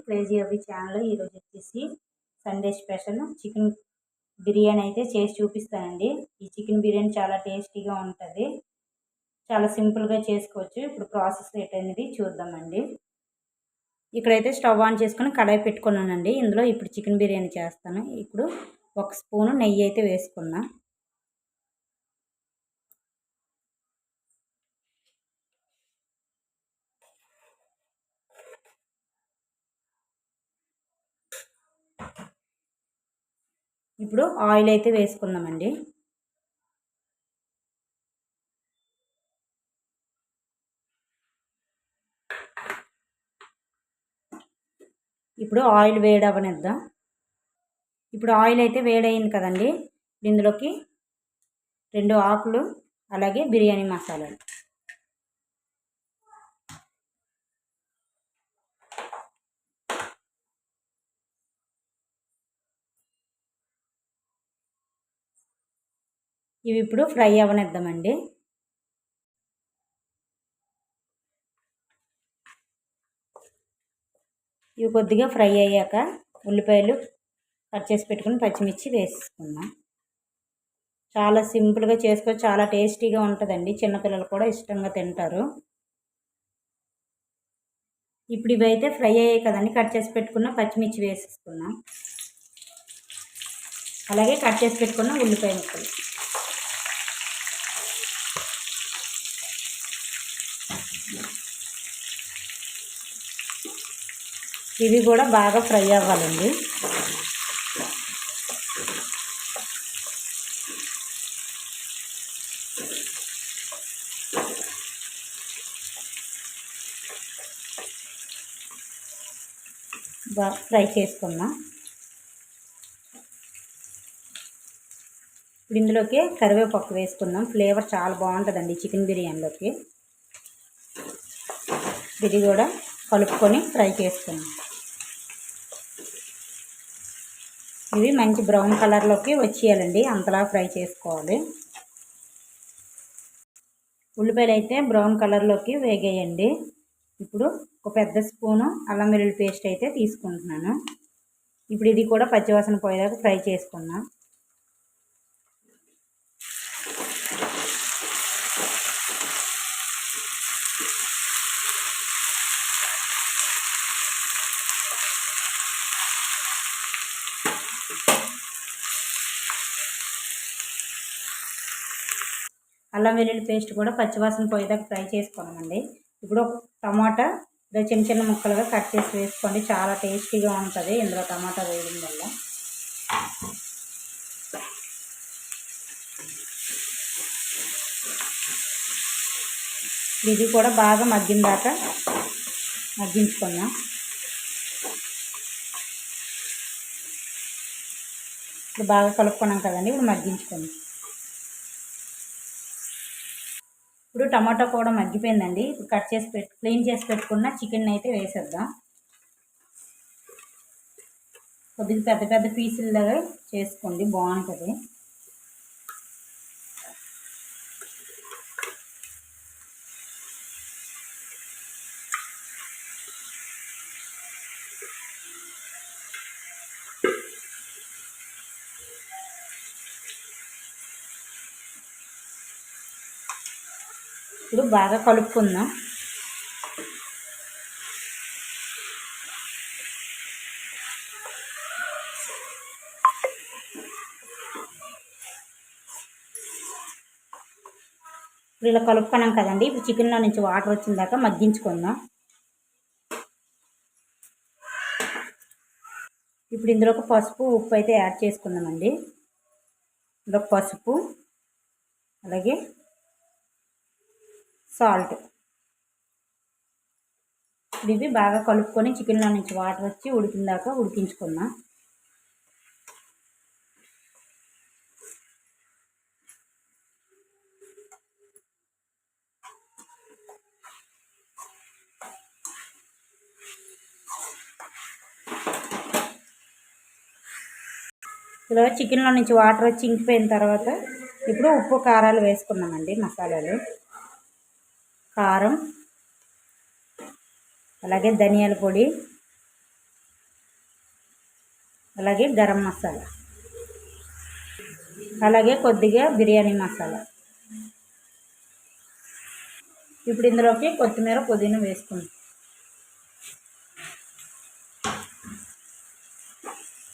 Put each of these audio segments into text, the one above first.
Crazy అవి channel ఈరోజు వచ్చేసి సండే స్పెషల్ చికెన్ బిర్యానీ అయితే చేసి చూపిస్తానండి. ఈ చికెన్ బిర్యానీ చాలా టేస్టీగా ఉంటుంది. చాలా సింపుల్గా చేసుకోవచ్చు. ఇప్పుడు ప్రాసెస్ ఏంటనేది చూద్దామండి. ఇక్కడైతే స్టవ్ ఆన్ చేసుకొని కడాయి పెట్టుకున్నానండి. ఇందులో ఇప్పుడు చికెన్ బిర్యానీ చేస్తాను. ఇప్పుడు ఒక స్పూను నెయ్యి అయితే వేసుకుందాం. ఇప్పుడు ఆయిల్ అయితే వేసుకుందామండి. ఇప్పుడు ఆయిల్ వేడి అవనిద్దాం ఇప్పుడు ఆయిల్ అయితే వేడయింది కదండి. ఇందులోకి రెండు ఆకులు అలాగే బిర్యానీ మసాలాలు. ఇవి ఇప్పుడు ఫ్రై అవనిద్దామండి. ఇవి కొద్దిగా ఫ్రై అయ్యాక ఉల్లిపాయలు కట్ చేసి పెట్టుకుని పచ్చిమిర్చి వేసుకుందాం. చాలా సింపుల్గా చేసుకో చాలా టేస్టీగా ఉంటుందండి. చిన్నపిల్లలు కూడా ఇష్టంగా తింటారు. ఇప్పుడు ఇవైతే ఫ్రై అయ్యాయి కదండి. కట్ చేసి పెట్టుకున్న పచ్చిమిర్చి వేసేసుకున్నాం అలాగే కట్ చేసి పెట్టుకున్న ఉల్లిపాయ ముక్కలు. ఇవి కూడా బాగా ఫ్రై అవ్వాలండి. బాగా ఫ్రై చేసుకున్నాం. ఇప్పుడు ఇందులోకి కరివేపాకు వేసుకుందాం. ఫ్లేవర్ చాలా బాగుంటుందండి చికెన్ బిర్యానీలోకి. ఇది కూడా కలుపుకొని ఫ్రై చేసుకుందాం. ఇవి మంచి బ్రౌన్ కలర్లోకి వచ్చేయాలండి. అంతలా ఫ్రై చేసుకోవాలి. ఉల్లిపాయలు అయితే బ్రౌన్ కలర్లోకి వేగేయండి. ఇప్పుడు ఒక పెద్ద స్పూను అల్లం వెల్లుల్లి పేస్ట్ అయితే తీసుకుంటున్నాను. ఇప్పుడు ఇది కూడా పచ్చివాసన పోయేదాకా ఫ్రై చేసుకున్నాం అల్లం వెల్లుల్లి పేస్ట్ కూడా పచ్చివాసన పోయేదాకా ఫ్రై చేసుకోవాలండి. ఇప్పుడు టమాటా చిన్న చిన్న ముక్కలుగా కట్ చేసి వేసుకోండి. చాలా టేస్టీగా ఉంటుంది. ఇందులో టమాటా వేయడం వల్ల. ఇది కూడా బాగా మగ్గిన దాకా మగ్గించుకుందాం. ఇప్పుడు బాగా కలుపుకున్నాం కదండి. ఇప్పుడు మగ్గించుకుందాం. టమాటా కూడా మగ్గిపోయిందండి. ఇప్పుడు కట్ చేసి పెట్టు క్లీన్ చేసి పెట్టుకున్న చికెన్ అయితే వేసేద్దాం. కొద్దిగా పెద్ద పెద్ద పీసులుగా చేసుకోండి బాగుంటుంది. ఇప్పుడు బాగా కలుపుకుందాం. ఇప్పుడు ఇలా కలుపుకున్నాం కదండి. ఇప్పుడు చికెన్లో నుంచి వాటర్ వచ్చిన దాకా మగ్గించుకుందాం. ఇప్పుడు ఇందులో ఒక పసుపు ఉప్పు అయితే యాడ్ చేసుకుందామండి. ఇందులో పసుపు అలాగే సాల్ట్. ఇవి బాగా కలుపుకొని చికెన్లో నుంచి వాటర్ వచ్చి ఉడికిందాక ఉడికించుకున్నా. ఇలా చికెన్లో నుంచి వాటర్ వచ్చి ఇంకిపోయిన తర్వాత ఇప్పుడు ఉప్పు కారాలు వేసుకున్నామండి మసాలాలు. కారం అలాగే ధనియాల పొడి అలాగే గరం మసాలా అలాగే కొద్దిగా బిర్యానీ మసాలా. ఇప్పుడు ఇందులోకి కొత్తిమీర పుదీనా వేసుకుందాం.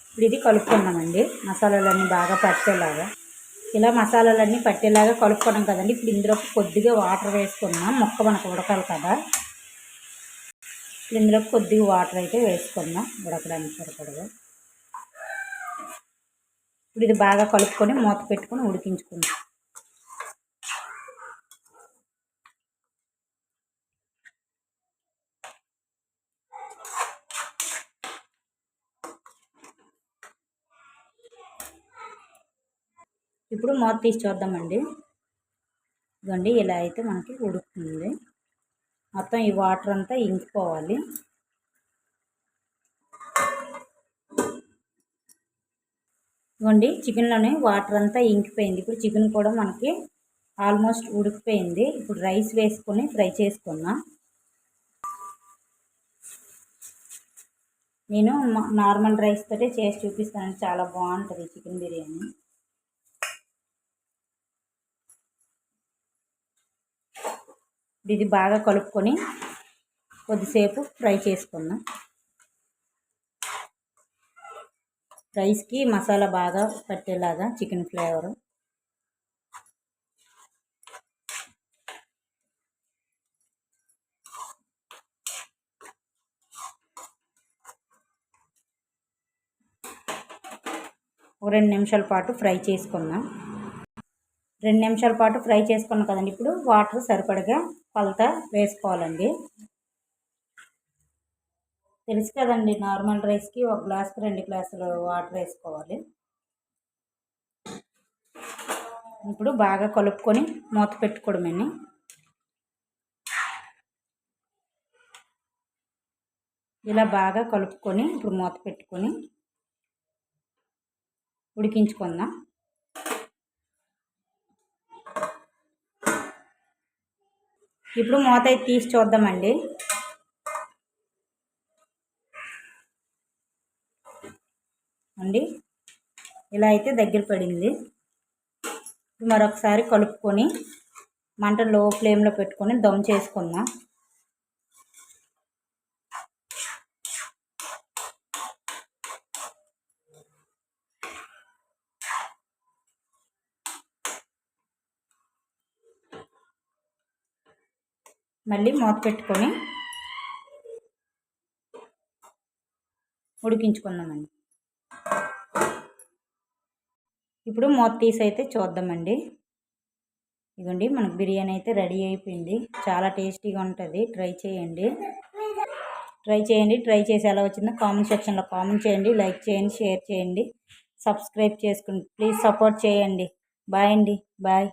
ఇప్పుడు ఇది కలుపుకున్నామండి మసాలాలన్నీ బాగా పట్టేలాగా ఇలా మసాలాలన్నీ పట్టేలాగా కలుపుకున్నాం కదండి. ఇప్పుడు ఇందులోకి కొద్దిగా వాటర్ వేసుకున్నాం మొక్క మనకు ఉడకాలి కదా. ఇప్పుడు ఇందులోకి కొద్దిగా వాటర్ అయితే వేసుకున్నాం ఉడకడానికి సరిపడదు. ఇప్పుడు ఇది బాగా కలుపుకొని మూత పెట్టుకొని ఉడికించుకుందాం. ఇప్పుడు మూత తీసి చూద్దామండి. ఇదిగోండి ఇలా అయితే మనకి ఉడుకుతుంది. మొత్తం ఈ వాటర్ అంతా ఇంకిపోవాలి. ఇవ్వండి చికెన్లోనే వాటర్ అంతా ఇంకిపోయింది. ఇప్పుడు చికెన్ కూడా మనకి ఆల్మోస్ట్ ఉడికిపోయింది. ఇప్పుడు రైస్ వేసుకొని ఫ్రై చేసుకున్నాం నేను నార్మల్ రైస్ తోటే చేసి చూపిస్తాను చాలా బాగుంటుంది చికెన్ బిర్యానీ. ఇది బాగా కలుపుకొని కొద్దిసేపు ఫ్రై చేసుకుందాం. రైస్కి మసాలా బాగా పట్టేలాగా చికెన్ ఫ్లేవరు. రెండు నిమిషాల పాటు ఫ్రై చేసుకుందాం. రెండు నిమిషాల పాటు ఫ్రై చేసుకున్నాం కదండి ఇప్పుడు వాటర్ సరిపడగా కొలత వేసుకోవాలండి. తెలుసు కదండి నార్మల్ రైస్కి ఒక గ్లాస్కి రెండు గ్లాసులు వాటర్ వేసుకోవాలి. ఇప్పుడు బాగా కలుపుకొని మూత పెట్టుకోవడమేని ఇలా బాగా కలుపుకొని ఇప్పుడు మూత పెట్టుకొని ఉడికించుకుందాం. ఇప్పుడు మూత తీసి చూద్దామండి. అండి. ఇలా అయితే దగ్గర పడింది. మరొకసారి కలుపుకొని మంట లో ఫ్లేమ్లో పెట్టుకొని దమ్ చేసుకుందాం. మళ్ళీ మూత పెట్టుకొని ఉడికించుకుందామండి. ఇప్పుడు మూత తీసి అయితే చూద్దామండి. ఇదిగోండి మనకు బిర్యానీ అయితే రెడీ అయిపోయింది. చాలా టేస్టీగా ఉంటుంది. ట్రై చేయండి. ట్రై చేయండి. ట్రై చేసి ఎలా వచ్చిందో కామెంట్ సెక్షన్లో కామెంట్ చేయండి. లైక్ చేయండి షేర్ చేయండి. సబ్స్క్రైబ్ చేసుకోండి ప్లీజ్ సపోర్ట్ చేయండి. బాయ్ అండి. బాయ్.